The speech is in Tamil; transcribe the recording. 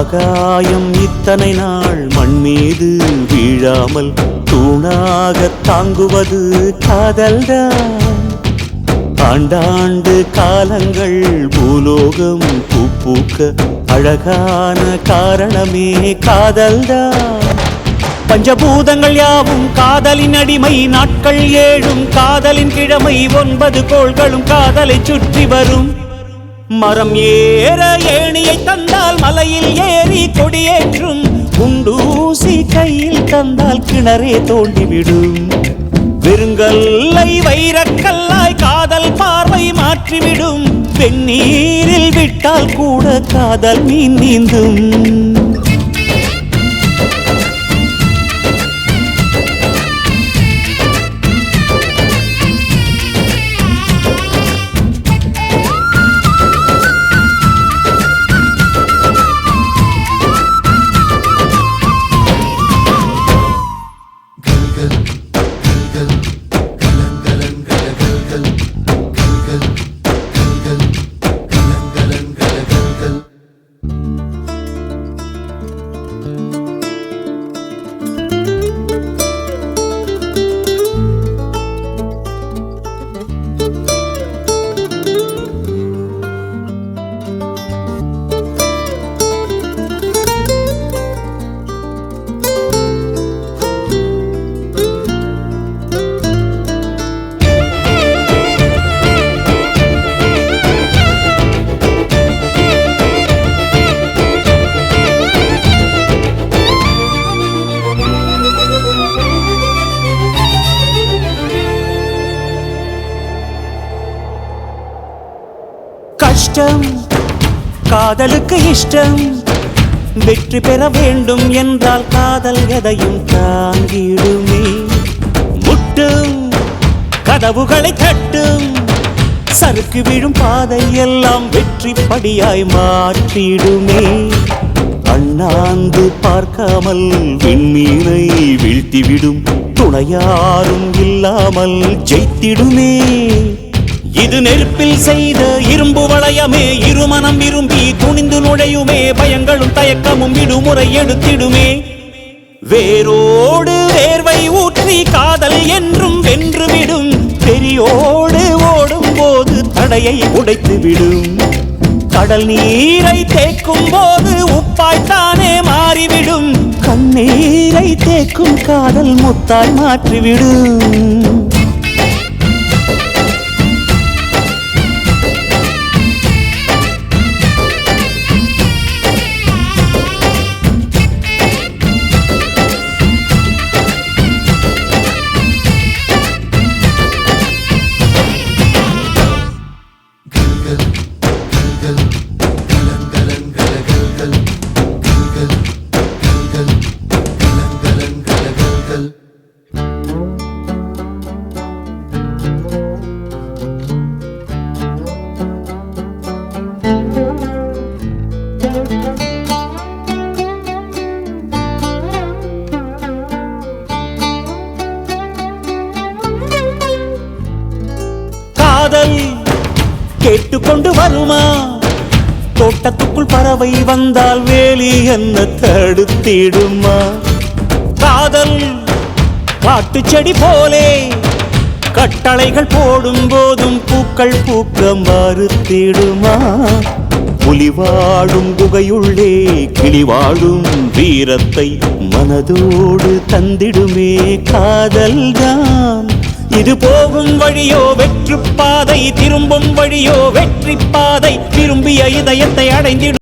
ஆகாயம் இத்தனை நாள் மண் மீது வீழாமல் தூணாக தாங்குவது காதல்தான். ஆண்டாண்டு காலங்கள் பூலோகம் பூப்பூக்க அழகான காரணமே காதல்தான். பஞ்சபூதங்கள் யாவும் காதலின் அடிமை நாட்கள் ஏழும் காதலின் கிழமை ஒன்பது கோள்களும் காதலை சுற்றி வரும். மரம் ஏற ஏணியை தந்தால் மலையில் ஏறி கொடியேற்றும் குண்டூசி கையில் தந்தால் கிணறே தோண்டிவிடும். வெறுங்கல்லை வைரக்கல்லாய் காதல் பார்வை மாற்றிவிடும். வெந்நீரில் விட்டால் கூட காதல் மீன் நீந்தும். கஷ்டம் காதலுக்கு இஷ்டம். வெற்றி பெற வேண்டும் என்றால் காதல் எதையும் தாங்கிடுமே. முட்டும். கதவுகளை தட்டும். சறுக்கு விழும் பாதை எல்லாம் வெற்றி படியாய் மாற்றிடுமே. அண்ணாந்து பார்க்காமல் விண்மீனை வீழ்த்திவிடும். துணையாரும் இல்லாமல் ஜெயித்திடுமே. இது நெருப்பில் செய்த இரும்பு வளையமே இருமனம் விரும்பி துணிந்து நுழையுமே பயங்களும் தயக்கமும் விடுமுறை எடுத்திடுமே. வேரோடு வேர்வை ஊற்றி காதல் என்றும் வென்றுவிடும். பெரியோடு ஓடும் போது தடையை உடைத்து விடும் கடல் நீரை தேக்கும் போது உப்பாய்த்தானே மாறிவிடும். கண்ணீரை தேக்கும் காதல் முத்தாய் மாற்றிவிடும். கேட்டுக்கொண்டு வருமா? தோட்டத்துக்குள் பறவை வந்தால் வேலி என்ன தடுத்திடுமா? காதல் காட்டு செடி போலே கட்டளைகள் போடும் போதும் பூக்கள் பூக்க மறுத்திடுமா புலிவாடும் குகையுள்ளே கிளிவாடும் வீரத்தை மனதோடு தந்திடுமே காதல்தான். இது போகும் வழியோ வெற்று பாதை திரும்பும் வழியோ வெற்றி பாதை. திரும்பிய இதயத்தை அடைந்திடும்.